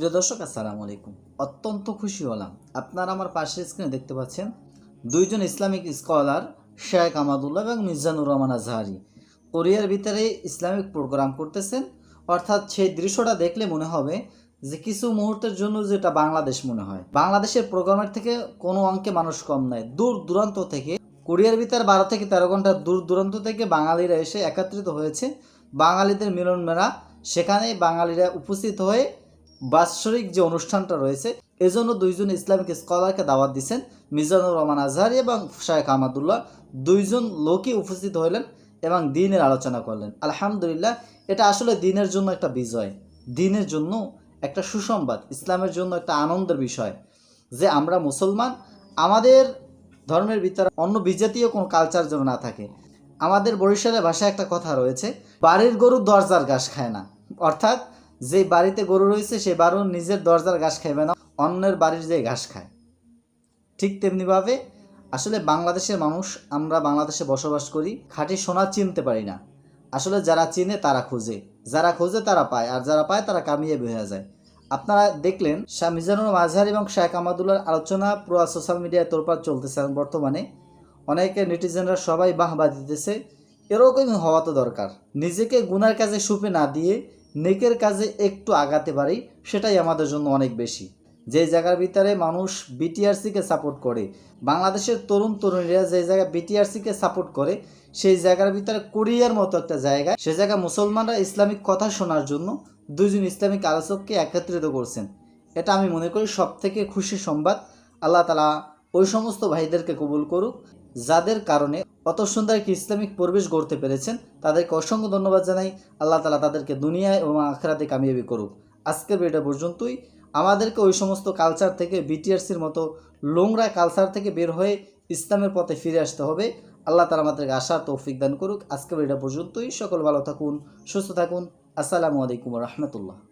প্রিয় দর্শক, আসসালামু আলাইকুম। অত্যন্ত খুশি হলাম। আপনারা আমার পাশের স্ক্রিনে দেখতে পাচ্ছেন দুইজন ইসলামিক স্কলার শেখ আমাদুল্লাহ এবং মির্জানুর রহমান আজহারি। কোরিয়ার ভিতরে ইসলামিক প্রোগ্রাম করতেছেন। অর্থাৎ সেই দৃশ্যটা দেখলে মনে হবে যে কিছু মুহূর্তের জন্য যেটা বাংলাদেশ মনে হয়। বাংলাদেশের প্রোগ্রামের থেকে কোনো অঙ্কে মানুষ কম নয়। দূর দূরান্ত থেকে কোরিয়ার ভিতর বারো থেকে তেরো ঘণ্টা দূর দূরান্ত থেকে বাঙালিরা এসে একত্রিত হয়েছে। বাঙালিদের মিলন মেলা সেখানে বাঙালিরা উপস্থিত হয়ে বাৎসরিক যে অনুষ্ঠানটা রয়েছে, এজন্য দুইজন ইসলামিক স্কলারকে দাওয়াত দিচ্ছেন মিজানুর রহমান আজহারি এবং শায়েখ আহমদুল্লাহ। দুইজন লোকই উপস্থিত হইলেন এবং দিনের আলোচনা করলেন। আলহামদুলিল্লাহ, এটা আসলে দিনের জন্য একটা বিজয়। দিনের জন্য একটা সুসংবাদ, ইসলামের জন্য একটা আনন্দের বিষয়। যে আমরা মুসলমান, আমাদের ধর্মের ভিতরে অন্য বিজাতীয় কোনো কালচার যেন না থাকে। আমাদের বরিশালের ভাষায় একটা কথা রয়েছে, বাড়ির গরু দরজার ঘাস খায় না। অর্থাৎ যে বাড়িতে গরু রয়েছে, সে বারো নিজের দরজার ঘাস খাইবে না, অন্যের বাড়ির যে ঘাস খায়। ঠিক তেমনিভাবে আসলে বাংলাদেশের মানুষ, আমরা বাংলাদেশে বসবাস করি, খাঁটি সোনা চিনতে পারি না। আসলে যারা চিনে তারা খোঁজে। যারা খোঁজে তারা পায়, আর যারা পায় তারা কামিয়ে হয়ে যায়। আপনারা দেখলেন শাহ মিজানুর মাঝহার এবং শেখ আমাদুল্লার আলোচনা, পুরো সোশ্যাল মিডিয়ায় তোরপার চলতেছে বর্তমানে। অনেকে নেটিজেনরা সবাই বাহবা দিতেছে, এরকমই হওয়া তো দরকার। নিজেকে গুনার কাজে সুপে না দিয়ে নেকের কাজে একটু আগাতে পারি, সেটাই আমাদের জন্য অনেক বেশি। যে জায়গার ভিতরে মানুষ বিটিআরসিকে সাপোর্ট করে, বাংলাদেশের তরুণ তরুণীরা যে জায়গায় বিটিআরসিকে সাপোর্ট করে, সেই জায়গার ভিতরে কোরিয়ার মতো একটা জায়গা সে জায়গায় মুসলমানরা ইসলামিক কথা শোনার জন্য দুজন ইসলামিক আলোচককে একত্রিত করছেন। এটা আমি মনে করি সব থেকে খুশি সংবাদ। আল্লাহ তালা ওই সমস্ত ভাইদেরকে কবুল করুক। যাদের কারণে অত সুন্দর একটি ইসলামিক পরিবেশ গড়তে পেরেছেন, তাদেরকে অসংখ্য ধন্যবাদ জানাই। আল্লাহ তালা তাদেরকে দুনিয়ায় এবং আখরাতে কামিয়াবি করুক। আজকের ভিডিও পর্যন্তই। আমাদেরকে ওই সমস্ত কালচার থেকে বিটিআরসির মতো লোংরা কালচার থেকে বের হয়ে ইসলামের পথে ফিরে আসতে হবে। আল্লাহ তালা আমাদেরকে আশা তৌফিক দান করুক। আজকের ভিডিও পর্যন্তই। সকল ভালো থাকুন, সুস্থ থাকুন। আসসালামু আলাইকুম রহমতুল্লাহ।